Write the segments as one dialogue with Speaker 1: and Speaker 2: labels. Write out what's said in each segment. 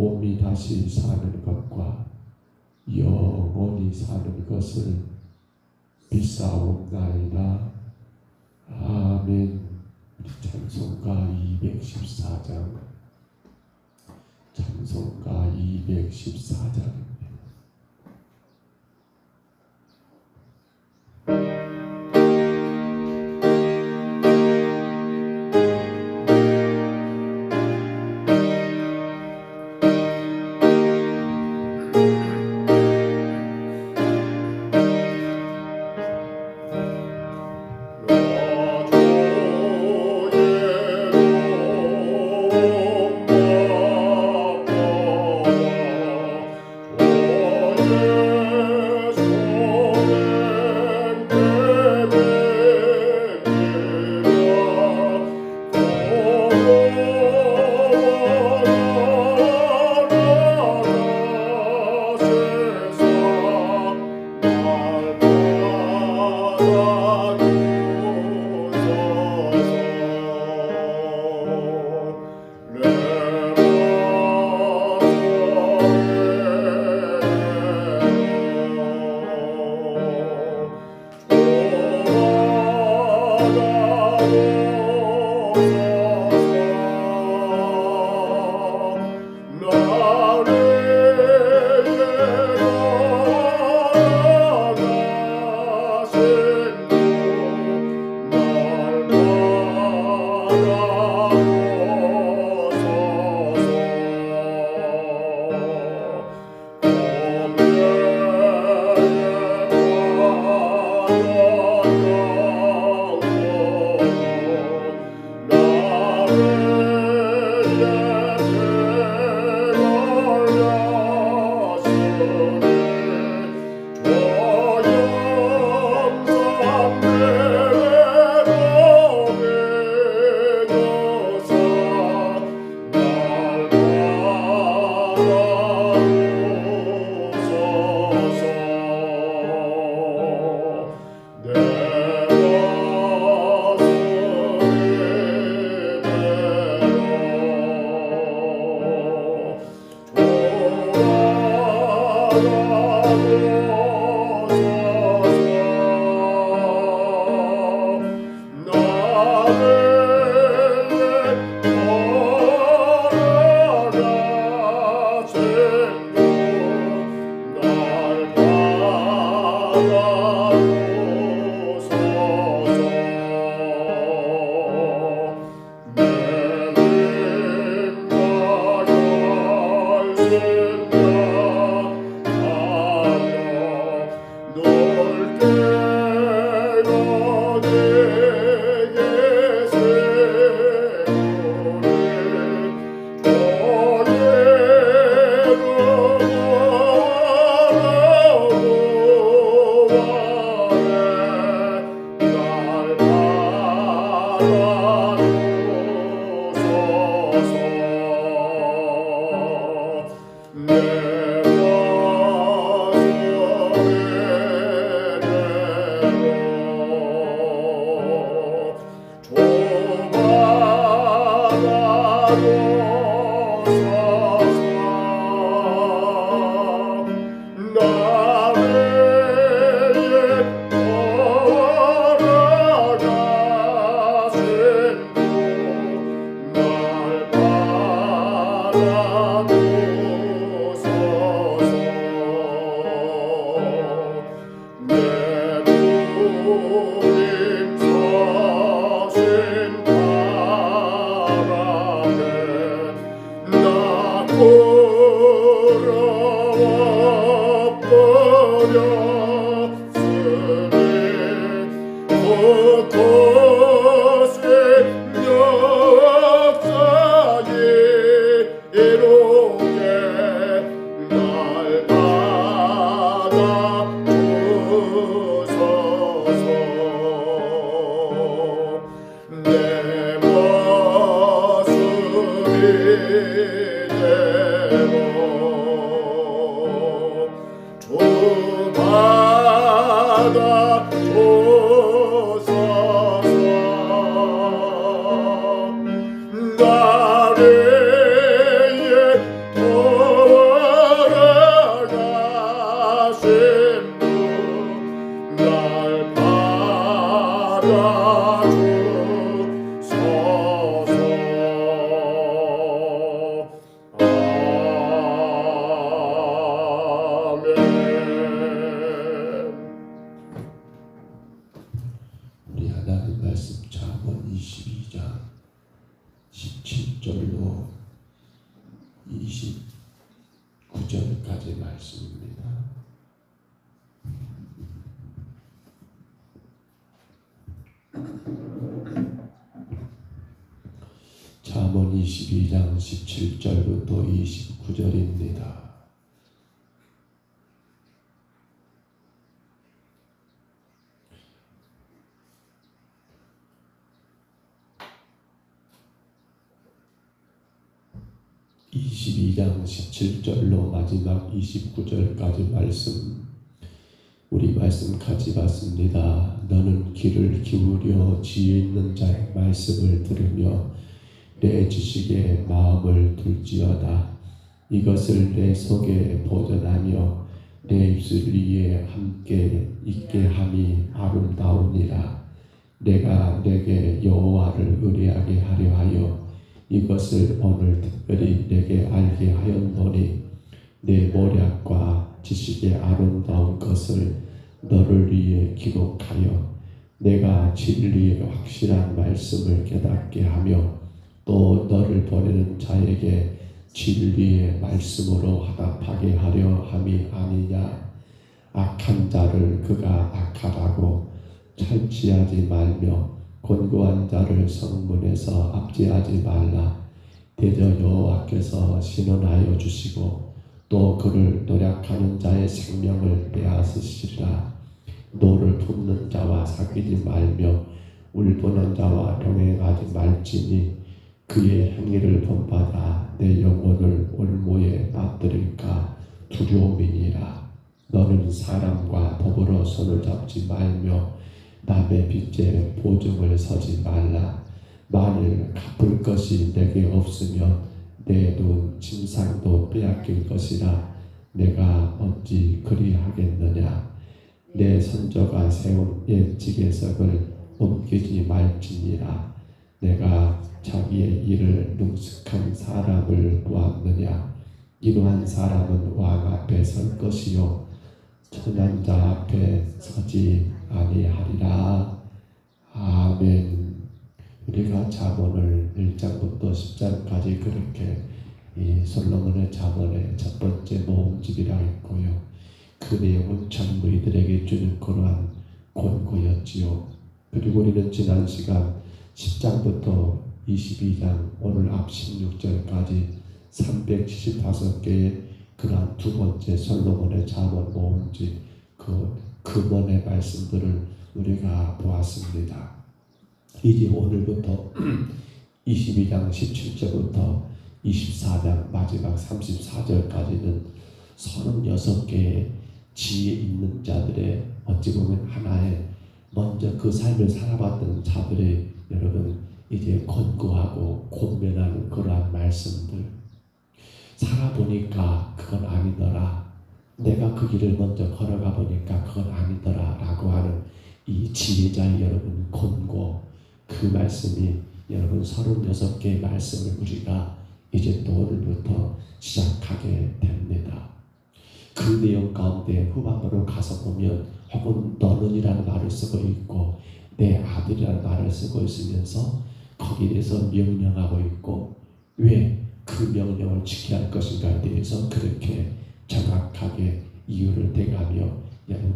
Speaker 1: 몸이 다시 사는 것과 영원히 사는 것을 비싸옵나이다. 아멘. 찬송가 214장 찬송가 214장 입 16절까지 말씀입니다. 잠언 22장 17절부터 29절입니다. (22장 17절로) 마지막 (29절까지) 말씀 우리 말씀 같이 봤습니다. 너는 귀를 기울여 지혜 있는 자의 말씀을 들으며 내 지식에 마음을 둘지어다. 이것을 내 속에 보존하며 내 입술 위에 함께 있게 함이 아름다우니라. 내가 내게 여호와를 의뢰하게 하려 하여 이것을 오늘 특별히 내게 알게 하였노니 내 모략과 지식의 아름다운 것을 너를 위해 기록하여 내가 진리의 확실한 말씀을 깨닫게 하며 또 너를 보내는 자에게 진리의 말씀으로 화답하게 하려 함이 아니냐. 악한 자를 그가 악하다고 철치하지 말며 곤고한 자를 성문에서 압제하지 말라 대저 여호와께서 신원하여 주시고 또 그를 노력하는 자의 생명을 빼앗으시리라 노를 품는 자와 사귀지 말며 울보는 자와 동행하지 말지니 그의 행위를 본받아 내 영혼을 올무에 빠뜨릴까 두려움이니라. 너는 사람과 더불어 손을 잡지 말며 남의 빚에 보증을 서지 말라. 만일 갚을 것이 내게 없으면 내눈 침상도 빼앗길 것이라 내가 어찌 그리하겠느냐. 내 선조가 세운 옛 지계석을 옮기지 말지니라. 내가 자기의 일을 능숙한 사람을 보았느냐 이러한 사람은 왕 앞에 설 것이요 천한 자 앞에 서지 아니하리라 아멘. 우리가 자본을 1장부터 10장까지 그렇게 이 솔로몬의 자본의 첫 번째 모음집이라 했고요. 그 내용은 전무이들에게 주는 그러한 권고였지요. 그리고 우리는 지난 시간 10장부터 22장 오늘 앞 16절까지 375개의 그러한 두 번째 솔로몬의 자문 모음집 그 근원의 말씀들을 우리가 보았습니다. 이제 오늘부터 22장 17절부터 24장 마지막 34절까지는 36개의 지혜 있는 자들의 어찌 보면 하나의 먼저 그 삶을 살아봤던 자들의 여러분 이제 권고하고 권면하는 그러한 말씀들 살아보니까 그건 아니더라. 내가 그 길을 먼저 걸어가 보니까 그건 아니더라. 라고 하는 이 지혜자 여러분 권고 그 말씀이 여러분 36개의 말씀을 우리가 이제 또 오늘부터 시작하게 됩니다. 그 내용 가운데 후반부로 가서 보면 혹은 너는이라는 말을 쓰고 있고 내 아들이라는 말을 쓰고 있으면서 거기에 대해서 명령하고 있고 왜 그 명령을 지켜야 할 것인가에 대해서 그렇게 정확하게 이유를 대가며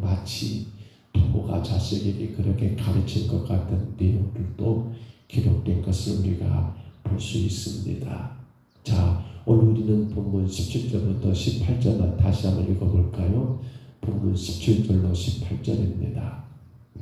Speaker 1: 마치 부모가 자식에게 그렇게 가르칠 것 같은 내용들도 기록된 것을 우리가 볼 수 있습니다. 자, 오늘 우리는 본문 17절부터 18절만 다시 한번 읽어볼까요? 본문 17절로 18절입니다.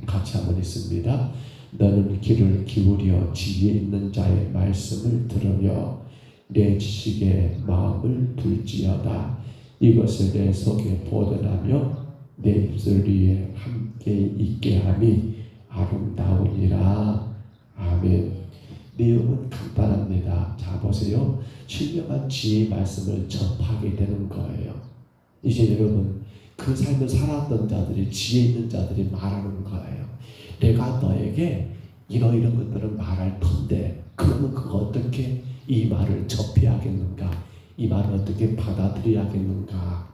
Speaker 1: 같이 한번 읽습니다. 너는 귀를 기울여 지혜 있는 자의 말씀을 들으며 내 지식에 마음을 둘지어다. 이것을 내 속에 보존하며 내 입술 위에 함께 있게 함이 아름다우니라. 아멘. 내용은 간단합니다. 자 보세요. 신령한 지혜의 말씀을 접하게 되는 거예요. 이제 여러분 그 삶을 살았던 자들이 지혜 있는 자들이 말하는 거예요. 내가 너에게 이러이런 것들을 말할 텐데 그러면 그거 어떻게 이 말을 접해야겠는가? 이 말을 어떻게 받아들여야겠는가?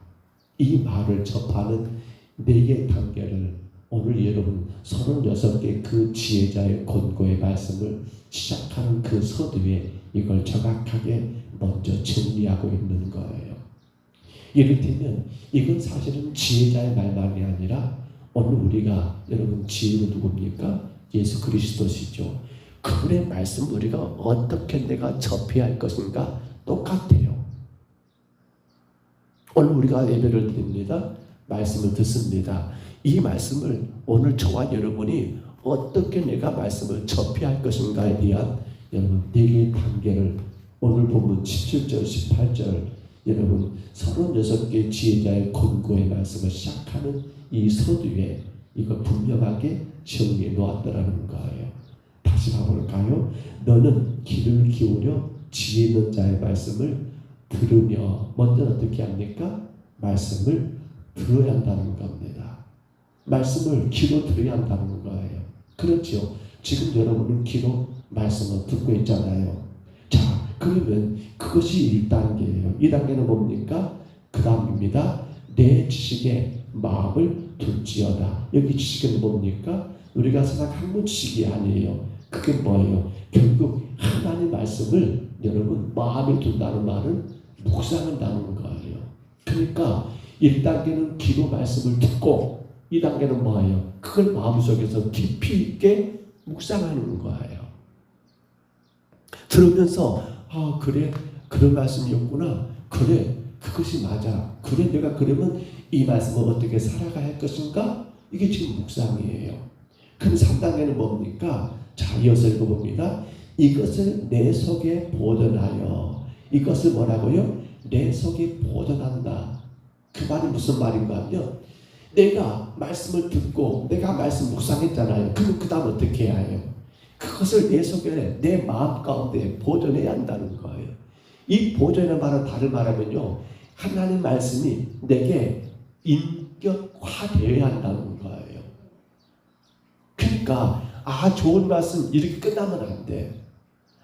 Speaker 1: 이 말을 접하는 네개 단계를 오늘 여러분 36개 그 지혜자의 권고의 말씀을 시작하는 그 서두에 이걸 정확하게 먼저 정리하고 있는 거예요. 이를테면 이건 사실은 지혜자의 말만이 아니라 오늘 우리가 여러분 지혜는 누굽니까? 예수 그리스도시죠. 그분의 말씀 우리가 어떻게 내가 접해야 할 것인가 똑같아요. 오늘 우리가 예배를 드립니다. 말씀을 듣습니다. 이 말씀을 오늘 저와 여러분이 어떻게 내가 말씀을 접해야 할 것인가에 대한 여러분 네 개의 단계를 오늘 본문 17절, 18절 여러분 36개 지혜자의 권고의 말씀을 시작하는 이 서두에 이거 분명하게 정리해 놓았더라는 거예요. 다시 가볼까요? 너는 귀를 기울여 지혜 있는 자의 말씀을 들으며 먼저 어떻게 합니까? 말씀을 들어야 한다는 겁니다. 말씀을 귀로 들어야 한다는 거예요. 그렇죠. 지금 여러분은 귀로 말씀을 듣고 있잖아요. 자, 그러면 그것이 1단계예요. 2단계는 뭡니까? 그 다음입니다. 내 지식에 마음을 둘지어다. 여기 지식은 뭡니까? 우리가 세상 학문 지식이 아니에요. 그게 뭐예요? 결국 하나님 말씀을 여러분 마음에 둔다는 말은 묵상한다는 거예요. 그러니까 1단계는 귀로 말씀을 듣고 2단계는 뭐예요? 그걸 마음속에서 깊이 있게 묵상하는 거예요. 들으면서 아 그래 그런 말씀이었구나 그래 그것이 맞아 그래 내가 그러면 이 말씀을 어떻게 살아가야 할 것인가 이게 지금 묵상이에요. 그럼 3단계는 뭡니까? 자 이어서 읽어봅니다. 이것을 내 속에 보존하여 이것을 뭐라고요? 내 속에 보존한다. 그 말이 무슨 말인가 하면 내가 말씀을 듣고 내가 말씀 묵상했잖아요. 그럼 그 다음 어떻게 해야 해요? 그것을 내 속에 내 마음 가운데 보존해야 한다는 거예요. 이 보존이라는 말은 다른 말하면요. 하나님 말씀이 내게 인격화되어야 한다는 거예요. 그러니까 아 좋은 말씀 이렇게 끝나면 안 돼.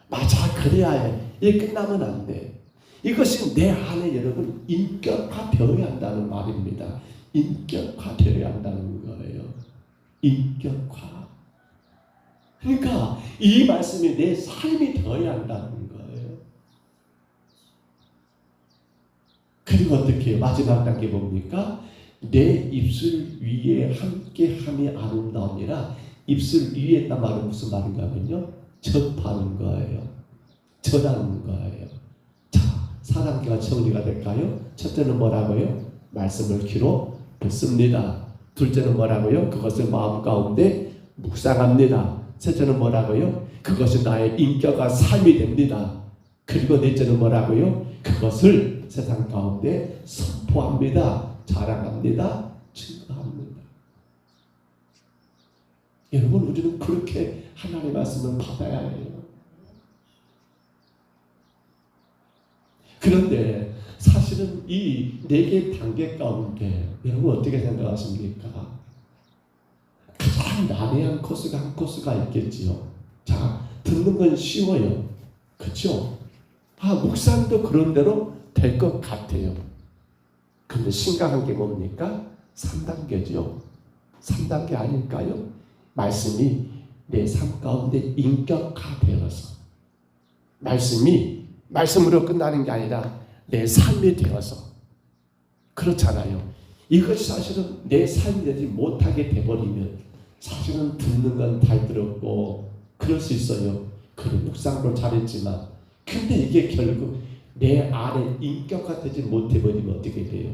Speaker 1: 맞아 그래야 해. 이렇게 끝나면 안 돼. 이것이 내 안에 여러분 인격화되어야 한다는 말입니다. 인격화되어야 한다는 거예요. 인격화. 그러니까 이 말씀이 내 삶이 되어야 한다는 거예요. 그리고 어떻게? 마지막 단계 뭡니까? 내 입술 위에 함께함이 아름다우니라 입술 위에 있단 말은 무슨 말인가 하면요 접하는 거예요 전하는 거예요 자 사랑기가 정리가 될까요? 첫째는 뭐라고요? 말씀을 귀로 듣습니다 둘째는 뭐라고요? 그것을 마음 가운데 묵상합니다 셋째는 뭐라고요? 그것이 나의 인격과 삶이 됩니다 그리고 넷째는 뭐라고요? 그것을 세상 가운데 선포합니다 자랑합니다. 증거합니다. 여러분 우리는 그렇게 하나님의 말씀을 받아야 해요. 그런데 사실은 이 네개 단계 가운데 여러분 어떻게 생각하십니까? 가장 난해한 코스가 한 코스가 있겠지요. 자, 듣는 건 쉬워요. 그렇죠? 아, 묵상도 그런 대로 될 것 같아요. 근데 심각한 게 뭡니까? 3단계죠. 3단계 아닐까요? 말씀이 내 삶 가운데 인격화 되어서 말씀이 말씀으로 끝나는 게 아니라 내 삶이 되어서 그렇잖아요. 이것이 사실은 내 삶이 되지 못하게 돼버리면 사실은 듣는 건잘 들었고 그럴 수 있어요. 그런 묵상도 잘했지만 근데 이게 결국 내 안에 인격화되지 못해버리면 어떻게 돼요?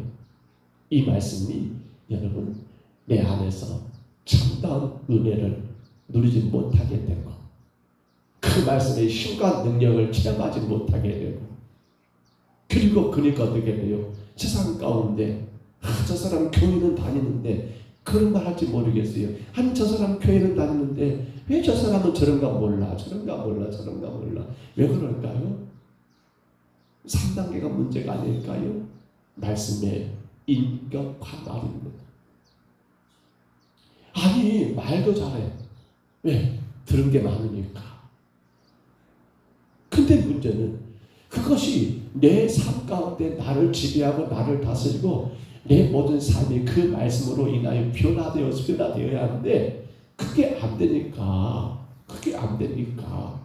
Speaker 1: 이 말씀이 여러분 내 안에서 참다운 은혜를 누리지 못하게 되고 그 말씀의 힘과 능력을 체험하지 못하게 되고 그리고 그러니까 어떻게 돼요? 세상 가운데 아, 저 사람 교회는 다니는데 그런 말 할지 모르겠어요. 한저 사람 교회는 다니는데 왜 저 사람은 저런가 몰라 저런가 몰라 저런가 몰라 왜 그럴까요? 3단계가 문제가 아닐까요? 말씀의 인격화 말입니다. 아니 말도 잘해. 왜? 들은 게 많으니까. 근데 문제는 그것이 내 삶 가운데 나를 지배하고 나를 다스리고 내 모든 삶이 그 말씀으로 인하여 변화되어서 변화되어야 하는데 그게 안 되니까 그게 안 되니까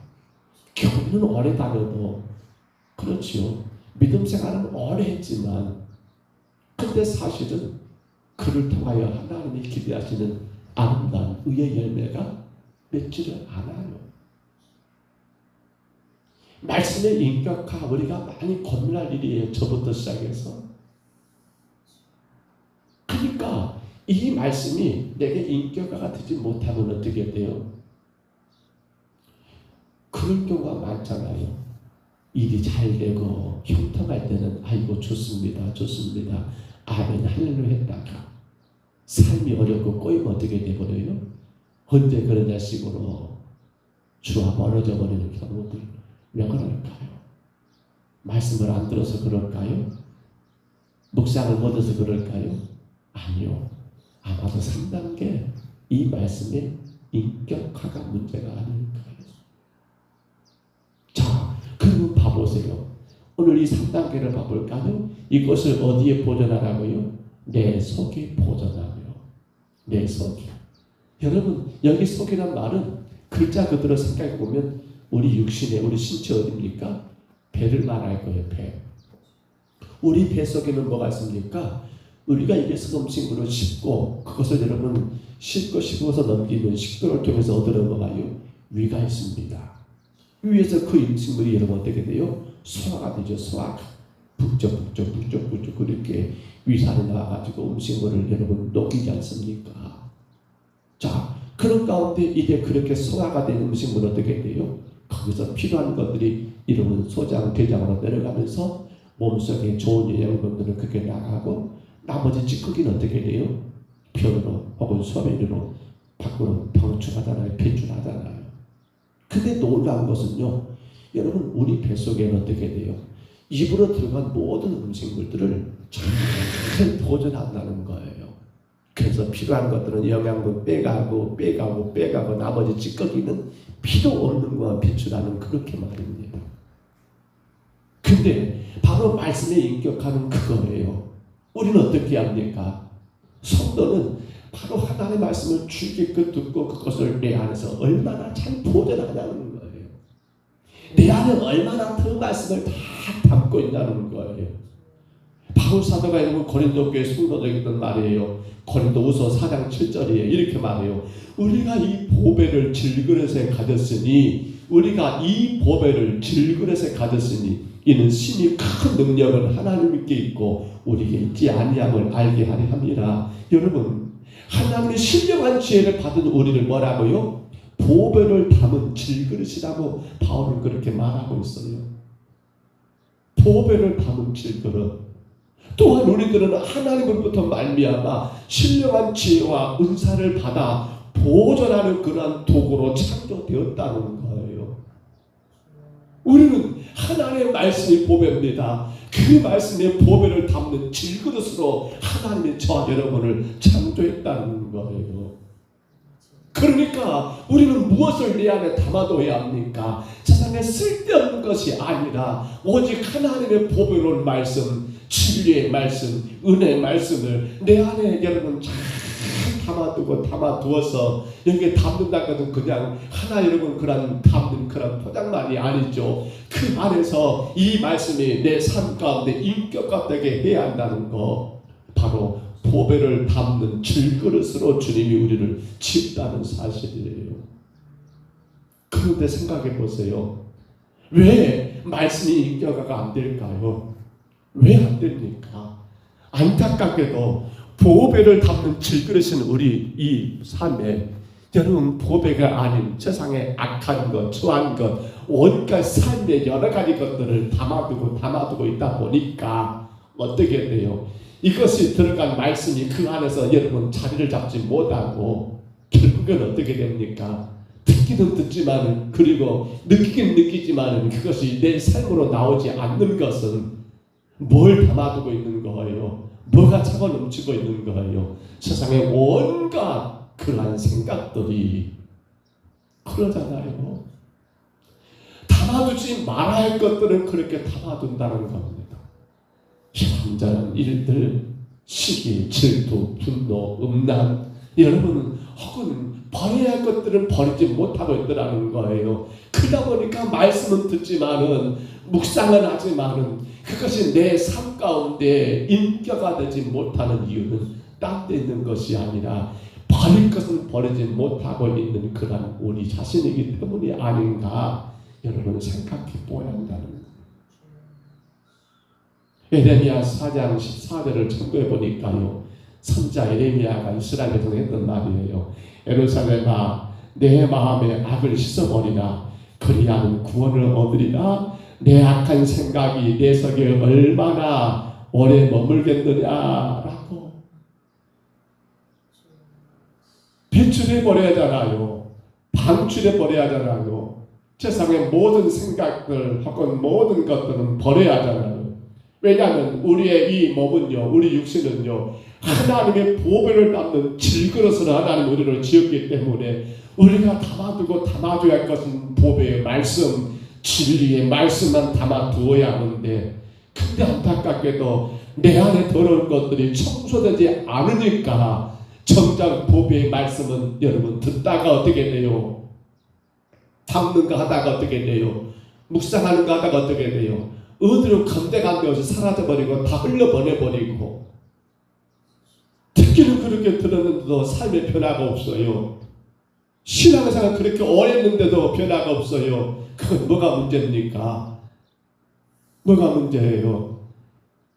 Speaker 1: 교회는 오래 다녀도 그렇지요. 믿음 생활은 오래 했지만 근데 사실은 그를 통하여 하나님이 기대하시는 아름다운 의의 열매가 맺지를 않아요. 말씀의 인격화 우리가 많이 고민할 일이에요. 저부터 시작해서. 그러니까 이 말씀이 내게 인격화가 되지 못하면 어떻게 돼요? 그런 경우가 많잖아요. 일이 잘 되고 형통할 때는 아이고 좋습니다. 좋습니다. 아멘 할렐루야 했다가 삶이 어렵고 꼬이면 어떻게 돼버려요? 언제 그러냐 식으로 주와 멀어져 버리는 경우들 왜 그럴까요? 말씀을 안 들어서 그럴까요? 묵상을 못해서 그럴까요? 아니요. 아마도 상당게 이 말씀의 인격화가 문제가 아닐까요? 자, 그러면 봐보세요. 오늘 이 3단계를 봐볼까요? 이것을 어디에 보존하라고요? 내 속에 보존하며. 내 속에. 여러분, 여기 속이란 말은 글자 그대로 생각해 보면 우리 육신의 우리 신체 어딥니까? 배를 말할 거예요, 배. 우리 배 속에는 뭐가 있습니까? 우리가 입에서 음식물을 씹고 그것을 여러분 씹고 씹어서 넘기는 식도를 통해서 얻으는 거가요 위가 있습니다. 위에서 그 음식물이 여러분 어떻게 돼요? 소화가 되죠. 소화가 북적 북적 북적 북적 그렇게 위산이 나와가지고 음식물을 여러분 녹이지 않습니까? 자 그런 가운데 이게 그렇게 소화가 된 음식물 어떻게 돼요? 거기서 필요한 것들이 이름은 소장, 대장으로 내려가면서 몸속에 좋은 영양분들을 그렇게 나가고 나머지 찌꺼기는 어떻게 돼요? 변으로 혹은 소변으로 밖으로 방출하잖아요. 배출하잖아요. 근데 놀라운 것은요. 여러분 우리 뱃속에는 어떻게 돼요? 입으로 들어간 모든 음식물들을 잘 보존한다는 거예요. 그래서 필요한 것들은 영양분 빼가고 빼가고 빼가고 나머지 찌꺼기는 필요 없는 것만 배출하는 그렇게 말입니다. 근데 바로 말씀에 인격하는 그거예요. 우리는 어떻게 합니까? 성도는 바로 하나님의 말씀을 주기껏 듣고 그것을 내 안에서 얼마나 잘 보존하냐는 거예요. 내 안에 얼마나 그 말씀을 다 담고 있다는 거예요. 바울 사도가 이러면 고린도 교회 성도들에게 했던 말이에요. 고린도후서 4장 7절이에요. 이렇게 말해요. 우리가 이 보배를 질그릇에 가졌으니 우리가 이 보배를 질그릇에 가졌으니 이는 신이 큰 능력을 하나님께 있고 우리에게 있지 아니함을 알게 하려 함이라. 여러분 하나님의 신령한 지혜를 받은 우리를 뭐라고요? 보배를 담은 질그릇이라고 바울은 그렇게 말하고 있어요. 보배를 담은 질그릇. 또한 우리들은 하나님으로부터 말미암아 신령한 지혜와 은사를 받아 보존하는 그러한 도구로 창조되었다는 거예요. 우리는 하나님의 말씀이 보배입니다. 그 말씀의 보배를 담는 질그릇으로 하나님의 저와 여러분을 창조했다는 거예요. 그러니까 우리는 무엇을 내 안에 담아둬야 합니까? 세상에 쓸데없는 것이 아니라 오직 하나님의 보배로운 말씀, 진리의 말씀, 은혜의 말씀을 내 안에 여러분 잘 담아두고 담아두어서 여기에 담는다는 것은 그냥 하나 여러분 그런 담는 그런 포장만이 아니죠. 그 안에서 이 말씀이 내 삶 가운데 인격화 되게 해야 한다는 거 바로 보배를 담는 질그릇으로 주님이 우리를 짓다는 사실이에요. 그런데 생각해 보세요. 왜 말씀이 인격화가 안 될까요? 왜 안 됩니까? 안타깝게도 보배를 담는 질그릇인 우리 이 삶에 여러분 보배가 아닌 세상의 악한 것, 추한 것, 온갖 삶의 여러 가지 것들을 담아두고 담아두고 있다 보니까 어떻게 돼요? 이것이 들어간 말씀이 그 안에서 여러분 자리를 잡지 못하고 결국은 어떻게 됩니까? 듣기는 듣지만 그리고 느끼긴 느끼지만 그것이 내 삶으로 나오지 않는 것은 뭘 담아두고 있는 거예요? 뭐가 차고 넘치고 있는 거예요? 세상에 온갖 그러한 생각들이 그러잖아요. 담아두지 말아야 할 것들은 그렇게 담아둔다는 겁니다. 희망자는 일들, 시기, 질투, 분노, 음란, 여러분은 혹은 버려야 할 것들을 버리지 못하고 있더라는 거예요. 그러다 보니까 말씀은 듣지만은 묵상은 하지만은 그것이 내 삶 가운데 인격화 되지 못하는 이유는 딴데 있는 것이 아니라 버릴 것은 버리지 못하고 있는 그런 우리 자신이기 때문이 아닌가 여러분 생각해 보아야 한다는 거예요. 에레미야 4장 14절을 참고해 보니까요. 선자 에레미야가 이스라엘에서 했던 말이에요. 에루살렘아 내 마음의 악을 씻어버리라 그리하면 구원을 얻으리라 내 악한 생각이 내 속에 얼마나 오래 머물겠느냐라고 배출해 버려야 하잖아요. 방출해 버려야 하잖아요. 세상의 모든 생각들 혹은 모든 것들은 버려야 하잖아요. 왜냐하면 우리의 이 몸은요, 우리 육신은요, 하나님의 보배를 담는 질그릇으로 하나님 우리를 지었기 때문에 우리가 담아두고 담아줘야 할 것은 보배의 말씀, 진리의 말씀만 담아두어야 하는데 근데 안타깝게도 내 안에 더러운 것들이 청소되지 않으니까 정작 보배의 말씀은 여러분 듣다가 어떻게 돼요? 담는 거 하다가 어떻게 돼요? 묵상하는 거 하다가 어떻게 돼요? 어디로 건대간 데 없이 사라져버리고 다 흘려보내버리고 듣기는 그렇게 들었는데도 삶의 변화가 없어요. 신앙생활 그렇게 오래 했는데도 변화가 없어요. 그건 뭐가 문제입니까? 뭐가 문제예요?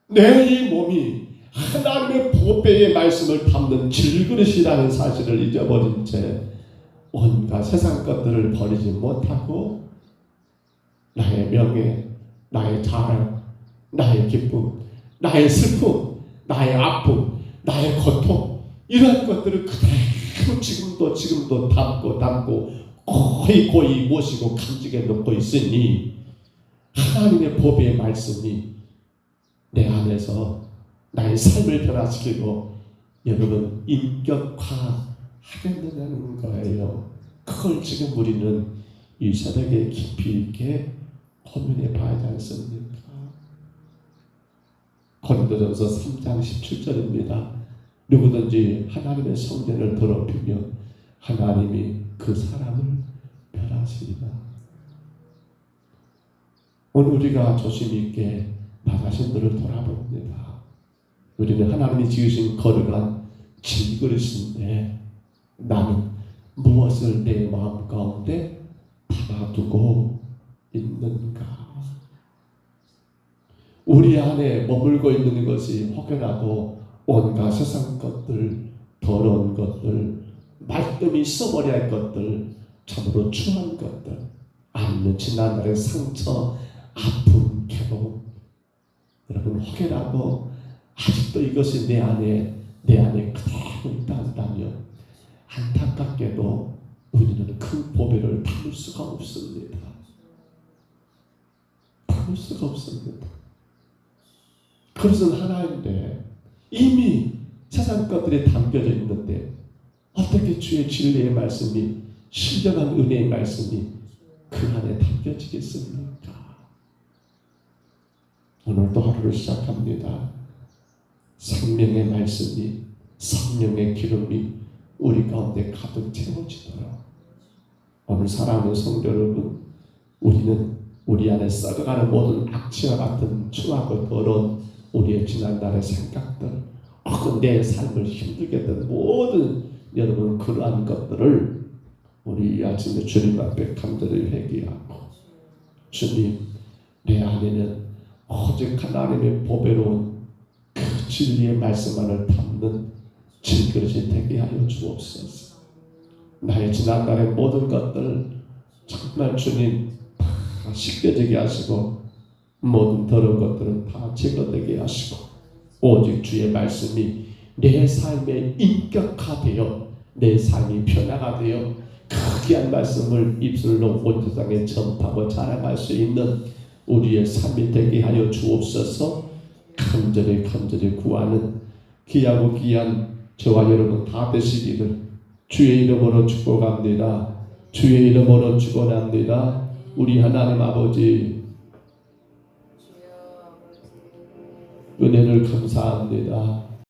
Speaker 1: 내 이 몸이 하나님의 보배의 말씀을 담는 질그릇이라는 사실을 잊어버린 채 온갖 세상 것들을 버리지 못하고 나의 명예, 나의 자랑, 나의 기쁨, 나의 슬픔, 나의 아픔, 나의 고통 이러한 것들을 그대로 지금도 지금도 담고 담고 고이 고이 모시고 간직해 놓고 있으니 하나님의 법의 말씀이 내 안에서 나의 삶을 변화시키고 여러분 인격화 하겠느냐는 거예요. 그걸 지금 우리는 이 새벽에 깊이 있게 고민해 봐야 하지 않습니까? 고린도전서 3장 17절입니다. 누구든지 하나님의 성전을 더럽히면 하나님이 그 사람을 멸하시리라. 오늘 우리가 조심 있게 나 자신들을 돌아봅니다. 우리는 하나님이 지으신 거룩한 질그릇인데 나는 무엇을 내 마음 가운데 담아두고 있는가? 우리 안에 머물고 있는 것이 혹여라도 온갖 세상 것들, 더러운 것들, 말끔히 써버려야 할 것들, 참으로 추한 것들, 아니면 지난날의 상처, 아픔, 괴로움, 여러분 혹여라도 아직도 이것이 내 안에 내 안에 그대로 있다 한다면 안타깝게도 우리는 그 보배를 담을 수가 없습니다. 담을 수가 없습니다. 그것은 하나인데 이미 세상 것들이 담겨져 있는데 어떻게 주의 진리의 말씀이 신령한 은혜의 말씀이 그 안에 담겨지겠습니까? 오늘 또 하루를 시작합니다. 생명의 말씀이 성령의 기름이 우리 가운데 가득 채워지도록 오늘 사랑하는 성도 여러분 우리는 우리 안에 썩어가는 모든 악취와 같은 추하고 더러운 우리의 지난날의 생각들 혹은 내 삶을 힘들게 했던 모든 여러분 그러한 것들을 우리 이 아침에 주님 앞에 간절히 회개하고 주님 내 안에는 오직 하나님의 보배로운 그 진리의 말씀만을 담는 질그릇이 되게 하여 주옵소서. 나의 지난날의 모든 것들 정말 주님 다 씻겨지게 하시고 모든 더러운 것들은 다 제거되게 하시고 오직 주의 말씀이 내 삶에 인격화되어 내 삶이 변화가 되어 그 귀한 말씀을 입술로 온 세상에 전파하고 자랑할 수 있는 우리의 삶이 되게 하여 주옵소서 간절히 간절히 구하는 귀하고 귀한 저와 여러분 다 되시기를 주의 이름으로 축복합니다. 주의 이름으로 축원합니다. 우리 하나님 아버지 은혜를 감사합니다.